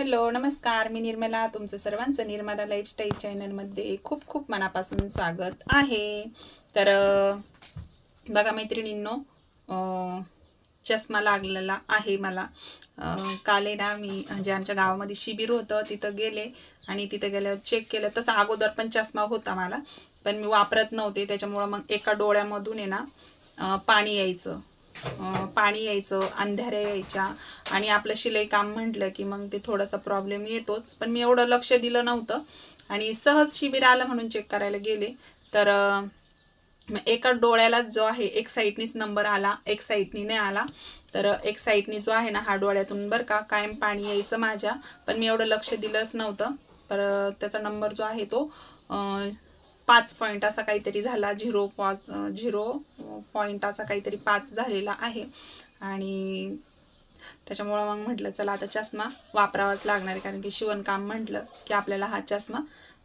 Hello नमस्कार. मी निर्मला तुमचं सर्वांचं निर्मला लाईफस्टाईल चॅनलमध्ये खूप खूप मनापासून स्वागत आहे. तर बघा मैत्रिणींनो चष्मा लागलेला आहे मला. काले काल ना मी म्हणजे आमच्या गावामध्ये शिबिर होतं तिथं गेले आणि तिथं गेल्यावर चेक केलं. तसं अगोदर पण चष्मा होता मला पण मी वापरत नव्हते. त्याच्यामुळं मग एका डोळ्यामधून आहे ना पाणी यायचं. पाणी यायचं अंधाऱ्या यायच्या. आणि आपलं शिलाई काम म्हटलं की मग ते थोडासा प्रॉब्लेम येतोच. पण मी एवढं लक्ष दिलं नव्हतं. आणि सहज शिबिर आलं म्हणून चेक करायला गेले. तर एका डोळ्याला जो आहे एक साईडनीच नंबर आला एक साईडनी नाही आला. तर एक साईडनी जो आहे ना हा डोळ्यातून बरं का कायम पाणी यायचं माझ्या. पण मी एवढं लक्ष दिलंच नव्हतं. तर त्याचा नंबर जो आहे तो पाच पॉईंट असा काहीतरी झाला. झिरो पॉ झिरो पॉईंट असा काहीतरी पाच झालेला आहे. आणि त्याच्यामुळं मग म्हटलं चला आता चष्मा वापरावाच लागणार आहे. कारण की शिवणकाम म्हटलं की आपल्याला हा चष्मा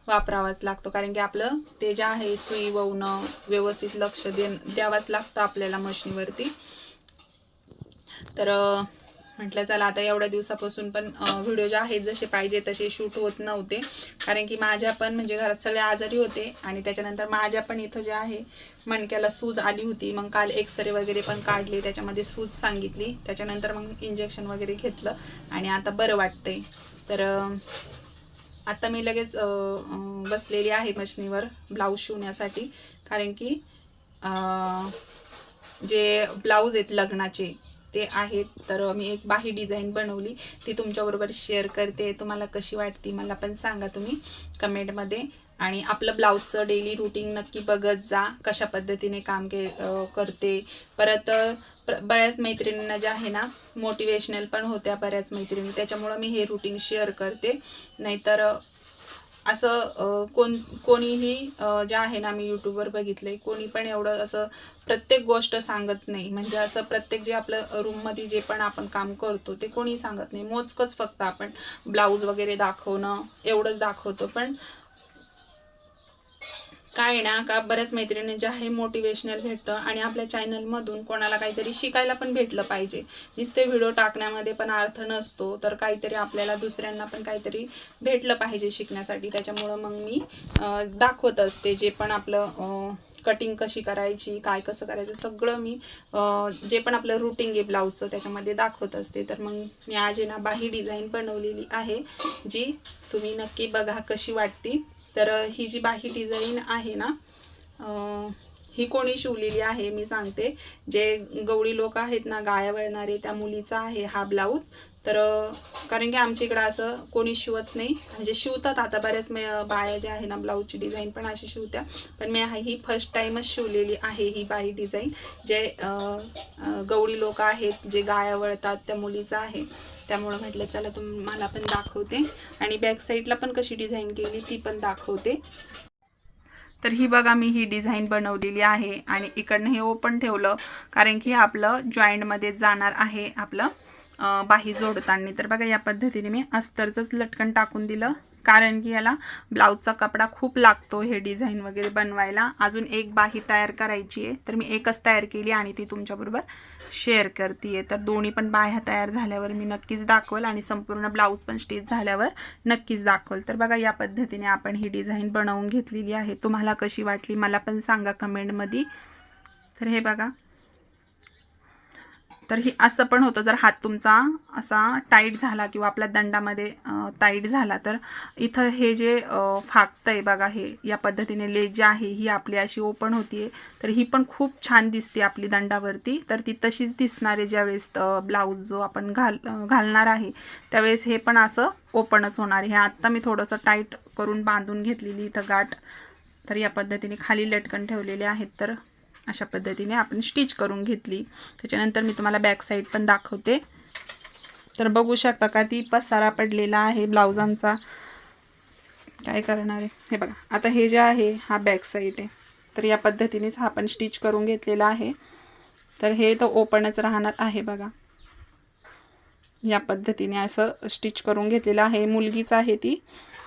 वापरावाच लागतो. कारण की आपलं ते जे आहे सुई ववणं व्यवस्थित लक्ष दे द्यावाच लागतं आपल्याला मशीनवरती. तर म्हटलं चला आता एवढ्या दिवसापासून पण व्हिडिओ जे आहेत जसे पाहिजे तसे शूट होत नव्हते. कारण की माझ्या पण म्हणजे घरात सगळे आजारी होते आणि त्याच्यानंतर माझ्या पण इथं जे आहे मणक्याला सूज आली होती. मग काल एक्सरे वगैरे पण काढले त्याच्यामध्ये सूज सांगितली. त्याच्यानंतर मग इंजेक्शन वगैरे घेतलं आणि आता बरं वाटतंय. तर आत्ता आता मी लगेच बसलेली आहे मशनीवर ब्लाऊज शिवण्यासाठी. कारण की जे ब्लाऊज आहेत लग्नाचे ते आहेत. तर मी एक बाही डिझाईन बनवली. ती तुमच्याबरोबर शेअर करते. तुम्हाला कशी वाटते मला पण सांगा तुम्ही कमेंटमध्ये. आणि आपलं ब्लाऊजचं डेली रुटीन नक्की बघत जा. कशा पद्धतीने काम के करते. परत प्र- बऱ्याच मैत्रिणींना ज्या आहे ना मोटिवेशनल पण होत्या बऱ्याच मैत्रिणी. त्याच्यामुळं मी हे रुटीन शेअर करते. नाहीतर असं कोण कोणीही जे आहे ना मी यूट्यूबवर बघितलंय कोणी पण एवढं असं प्रत्येक गोष्ट सांगत नाही. म्हणजे असं प्रत्येक जे आपलं रूममध्ये जे पण आपण काम करतो ते कोणी सांगत नाही. मोजकंच फक्त आपण ब्लाऊज वगैरे दाखवणं एवढंच दाखवतो. पण काय ना का बऱ्याच मैत्रिणी जे आहे मोटिवेशनल भेटतं आणि आपल्या चॅनलमधून कोणाला काहीतरी शिकायला पण भेटलं पाहिजे. नुसते व्हिडिओ टाकण्यामध्ये पण अर्थ नसतो तर काहीतरी आपल्याला दुसऱ्यांना पण काहीतरी भेटलं पाहिजे शिकण्यासाठी. त्याच्यामुळं मग मी दाखवत असते जे पण आपलं कटिंग कशी करायची काय कसं करायचं सगळं मी जे पण आपलं रुटीन आहे ब्लाऊजचं त्याच्यामध्ये दाखवत असते. तर मग मी आज ना बाही डिझाईन बनवलेली आहे जी तुम्ही नक्की बघा कशी वाटती. तर ही जी बाही डिझाईन आहे ना ही कोणी शिवलेली आहे मी सांगते. जे गवळी लोक आहेत ना गाया वळणारे त्या मुलीचा आहे हा ब्लाऊज. तर कारण की आमच्या इकडं असं कोणी शिवत नाही. म्हणजे शिवतात आता बऱ्याच बाया ज्या आहे ना ब्लाऊजची डिझाईन पण अशी शिवत्या. पण मी ही फर्स्ट टाईमच शिवलेली आहे ही बाई डिझाईन. जे गवळी लोक आहेत जे गाया वळतात त्या मुलीचं आहे. त्यामुळं म्हटलं चला तुम्हाला पण दाखवते. आणि बॅक साईडला पण कशी डिझाईन केली ती पण दाखवते. तर ही बघा मी ही डिझाईन बनवलेली आहे आणि इकडनं हे ओपन ठेवलं कारण की आपलं जॉईंटमध्ये जाणार आहे आपलं बाही जोडताना. तर बघा या पद्धतीने मी अस्तरचंच लटकन टाकून दिलं. कारण की याला ब्लाऊजचा कपडा खूप लागतो हे डिझाईन वगैरे बनवायला. अजून एक बाही तयार करायची आहे. तर मी एकच तयार केली आणि ती तुमच्याबरोबर शेअर करते तर दोन्ही पण बाह्या तयार झाल्यावर मी नक्कीच दाखवल आणि संपूर्ण ब्लाऊज पण स्टिच झाल्यावर नक्कीच दाखवल. तर बघा या पद्धतीने आपण ही डिझाईन बनवून घेतलेली आहे. तुम्हाला कशी वाटली मला पण सांगा कमेंटमध्ये. तर हे बघा तर ही असं पण होतं जर हात तुमचा असा टाईट झाला किंवा आपल्या दंडामध्ये टाईट झाला तर इथं हे जे फाकतं आहे बघा हे या पद्धतीने लेज जी आहे ही आपली अशी ओपन होतीये. तर ही पण खूप छान दिसते आपली दंडावरती. तर ती तशीच दिसणार आहे ज्यावेळेस ब्लाऊज जो आपण घाल घालणार आहे त्यावेळेस हे पण असं ओपनच होणार आहे. हे आत्ता मी थोडंसं टाईट करून बांधून घेतलेली इथं गाठ तर या पद्धतीने खाली लटकन ठेवलेले आहेत. तर अशा पद्धतीने आपण स्टिच करून घेतली. त्याच्यानंतर मी तुम्हाला बॅक साईड पण दाखवते. तर बघू शकता का ती पसारा पडलेला आहे ब्लाउजांचा काय करणार आहे? हे बघा आता हे जे आहे हा बॅक साईड आहे. तर या पद्धतीनेच हा आपण स्टिच करून घेतलेला आहे. तर हे तर ओपनच राहणार आहे बघा. या पद्धतीने असं स्टिच करून घेतलेलं आहे. मुलगीच आहे ती.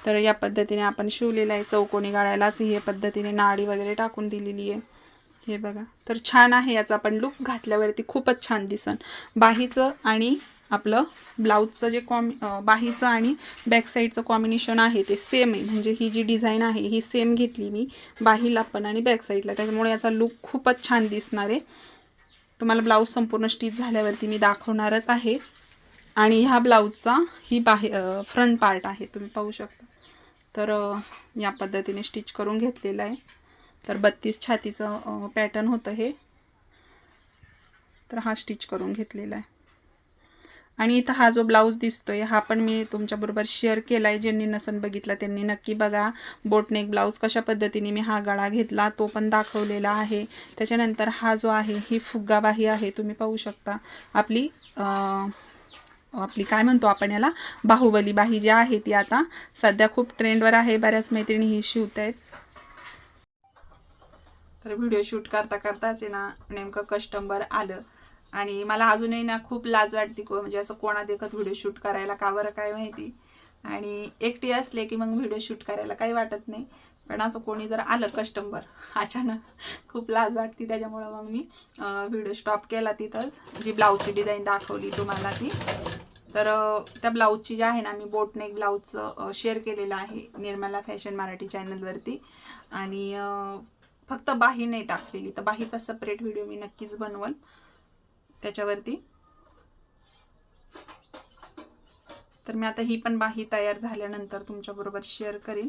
तर या पद्धतीने आपण शिवलेलं आहे चौकोनी गाळायलाच ही पद्धतीने नाडी वगैरे टाकून दिलेली आहे. हे बघा. तर छान आहे याचा आपण लुक घातल्यावरती खूपच छान दिसन. बाहीचं आणि आपलं ब्लाऊजचं जे कॉम बाहीचं आणि बॅकसाईडचं कॉम्बिनेशन आहे ते सेम आहे. म्हणजे ही जी डिझाईन आहे ही सेम घेतली मी बाहीला पण आणि बॅक साईडला त्याच्यामुळे याचा लुक खूपच छान दिसणार आहे. तुम्हाला ब्लाऊज संपूर्ण स्टिच झाल्यावरती मी दाखवणारच आहे. आणि ह्या ब्लाऊजचा ही बाहे फ्रंट पार्ट आहे. तुम्ही पाहू शकता. तर या पद्धतीने स्टिच करून घेतलेलं आहे. तर बत्तीस छातीचं पॅटर्न होतं हे. तर हा स्टिच करून घेतलेला आहे. आणि इथं हा जो ब्लाऊज दिसतोय हा पण मी तुमच्याबरोबर शेअर केला आहे ज्यांनी नसन बघितला त्यांनी नक्की बघा. बोटनेक ब्लाऊज कशा पद्धतीने मी हा गळा घेतला तो पण दाखवलेला आहे. त्याच्यानंतर हा जो आहे ही फुग्गाबाही आहे तुम्ही पाहू शकता. आपली आपली काय म्हणतो आपण याला? बाहुबली बाही जी आहे ती आता सध्या खूप ट्रेंडवर आहे. बऱ्याच मैत्रिणी ही शिवत आहेत तर व्हिडिओ शूट करता करताच आहे ना नेमकं कस्टमर आलं. आणि मला अजूनही ना खूप लाज वाटते को म्हणजे असं कोणा देखत व्हिडिओ शूट करायला का बरं काय माहिती. आणि एकटी असले की मग व्हिडिओ शूट करायला काही वाटत नाही. पण असं कोणी जर आलं कस्टमर अचानक खूप लाज वाटते. त्याच्यामुळं मग मी व्हिडिओ स्टॉप केला तिथंच. जी ब्लाऊजची डिझाईन दाखवली तुम्हाला ती. तर त्या ब्लाऊजची जी आहे ना मी बोटनेक ब्लाऊजचं शेअर केलेलं आहे निर्मला फॅशन मराठी चॅनलवरती आणि फक्त बाही नाही टाकलेली. तर बाहीचा सेपरेट व्हिडिओ मी नक्कीच बनवल. त्याच्यावरती. तर मी आता ही पण बाही तयार झाल्यानंतर तुमच्याबरोबर शेअर करीन.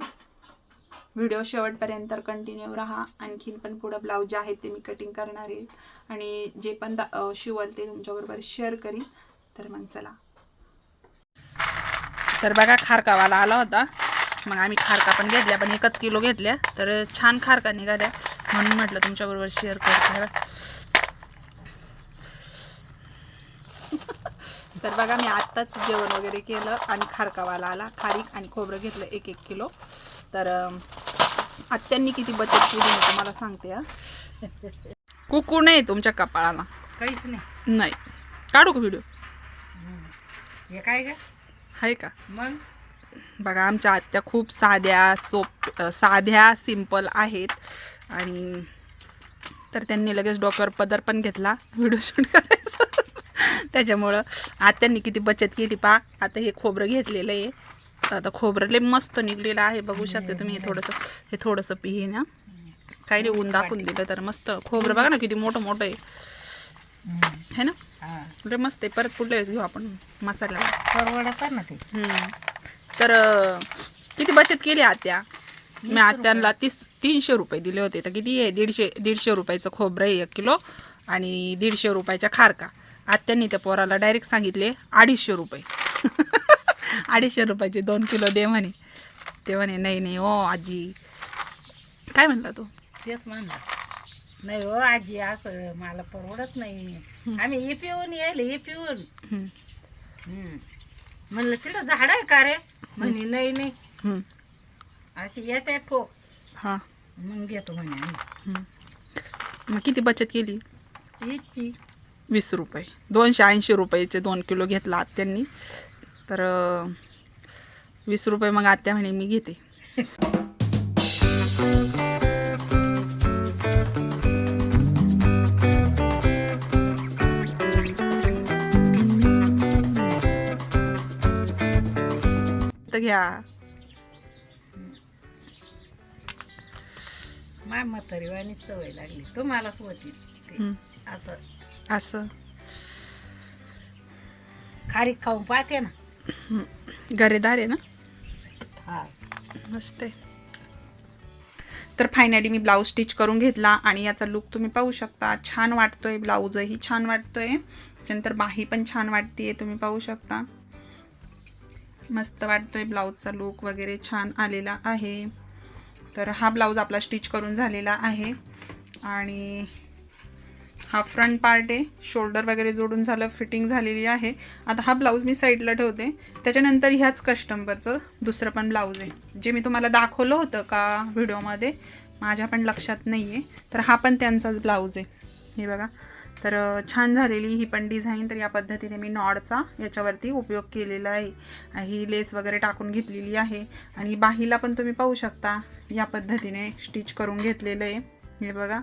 व्हिडिओ शेवटपर्यंत कंटिन्यू राहा. आणखीन पण पुढं ब्लाऊज जे आहेत ते मी कटिंग करणार आहे. आणि जे पण दा शिवल ते तुमच्याबरोबर शेअर करीन. तर मग चला. तर बघा खारकावाला आला होता. मग आम्ही खारका पण घेतल्या पण एकच किलो घेतल्या. तर छान खारका निघाल्या. म्हणून म्हटलं तुमच्याबरोबर शेअर करते. तर बघा मी आत्ताच जेवण वगैरे केलं आणि खारकावाला आला. खारीक आणि खोबरं घेतलं एक एक किलो. तर आत्यांनी किती बचत केली मी तुम्हाला सांगते हा. कुकू नाही तुमच्या कपाळाला. काहीच नाही. नाही. काढू का व्हिडिओ हे काय का आहे का? मग? बघा आमच्या आत्या खूप साध्या सोप साध्या सिंपल आहेत. आणि तर त्यांनी लगेच डोक्यावर पदर पण घेतला व्हिडिओ शूट करायचा. त्याच्यामुळं आत्यांनी किती बचत केली पा. आता हे खोबरं घेतलेलं आहे. आता खोबरं लय मस्त निघलेलं आहे. बघू शकता तुम्ही हे थोडंसं हे थोडंसं पिहे ना. काही नाही ऊन दाखवून दिलं तर मस्त. खोबरं बघा ना किती मोठं मोठं आहे. है ना? लय मस्त आहे. परत पुढल्या वेळेस घेऊ आपण मसाल्याला. परवडत ना ते. तर किती बचत केली आत्या? मी आत्यांना तीस तीनशे रुपये दिले होते. तर किती? आहे दीडशे दीडशे रुपयाचं खोबरं आहे एक किलो आणि दीडशे रुपयाच्या खारका. आत्यांनी त्या पोराला डायरेक्ट सांगितले अडीचशे रुपये. अडीचशे रुपयाचे दोन किलो दे म्हणे. ते म्हणे नाही नाही ओ आजी. काय म्हणला तू? तेच म्हणलं. नाही हो आजी असं मला परवडत नाही. आम्ही हे पिऊन यायला हे पिऊन. म्हणलं तिथं झाड आहे का रे? म्हणे नाही नाही. हम्म. अशी येते ठोक. हा. मग घेतो म्हणे आम्ही. हम्म. मग किती बचत केली? हीची वीस रुपये. दोनशे ऐंशी रुपयाचे दोन किलो घेतला आत्यांनी. तर अं, वीस रुपये मग आत्या म्हणे मी घेते. घ्या. माय म्हातारीवाणी सवय लागली. तुम्हालाच होती ते. असं. असं. खारीक खाऊन पाहते ना. गरेदार आहे ना? हा. मस्त आहे. तर फायनली मी ब्लाऊज स्टिच करून घेतला आणि याचा लुक तुम्ही पाहू शकता. छान वाटतोय ब्लाऊजही छान वाटतोय. त्यानंतर बाही पण छान वाटतेय तुम्ही पाहू शकता. मस्त वाटतोय ब्लाऊजचा लुक वगैरे छान आलेला आहे. तर हा ब्लाऊज आपला स्टिच करून झालेला आहे. आणि हा फ्रंट पार्ट आहे. शोल्डर वगैरे जोडून झालं फिटिंग झालेली आहे. आता हा ब्लाऊज मी साईडला ठेवते. त्याच्यानंतर ह्याच कस्टमरचं दुसरं पण ब्लाऊज आहे. जे मी तुम्हाला दाखवलं होतं का व्हिडिओमध्ये माझ्या पण लक्षात नाही आहे तर हा पण त्यांचाच ब्लाऊज आहे. हे बघा. तर छान झालेली ही पण डिझाईन. तर या पद्धतीने मी नॉडचा याच्यावरती उपयोग केलेला आहे. ही लेस वगैरे टाकून घेतलेली आहे. आणि बाहीला पण तुम्ही पाहू शकता या पद्धतीने स्टिच करून घेतलेलं आहे. हे बघा.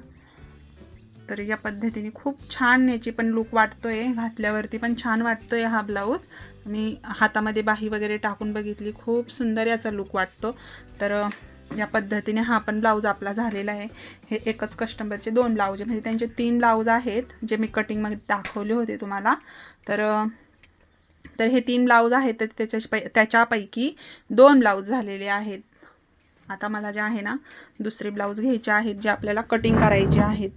तर या पद्धतीने खूप छान याची पण लुक वाटतोय. घातल्यावरती पण छान वाटतोय हा ब्लाऊज. मी हातामध्ये बाही वगैरे टाकून बघितली. खूप सुंदर याचा लुक वाटतो. तर या पद्धतीने हा पण ब्लाऊज आपला झालेला आहे. हे एकच कस्टमरचे दोन ब्लाऊज म्हणजे त्यांचे तीन ब्लाऊज आहेत जे मी कटिंगमध्ये दाखवले होते तुम्हाला. तर तर हे तीन ब्लाऊज आहेत तर त्याच्या पै- त्याच्यापैकी दोन ब्लाऊज झालेले आहेत. आता मला जे आहे ना दुसरे ब्लाऊज घ्यायचे आहेत जे आपल्याला कटिंग करायचे आहेत.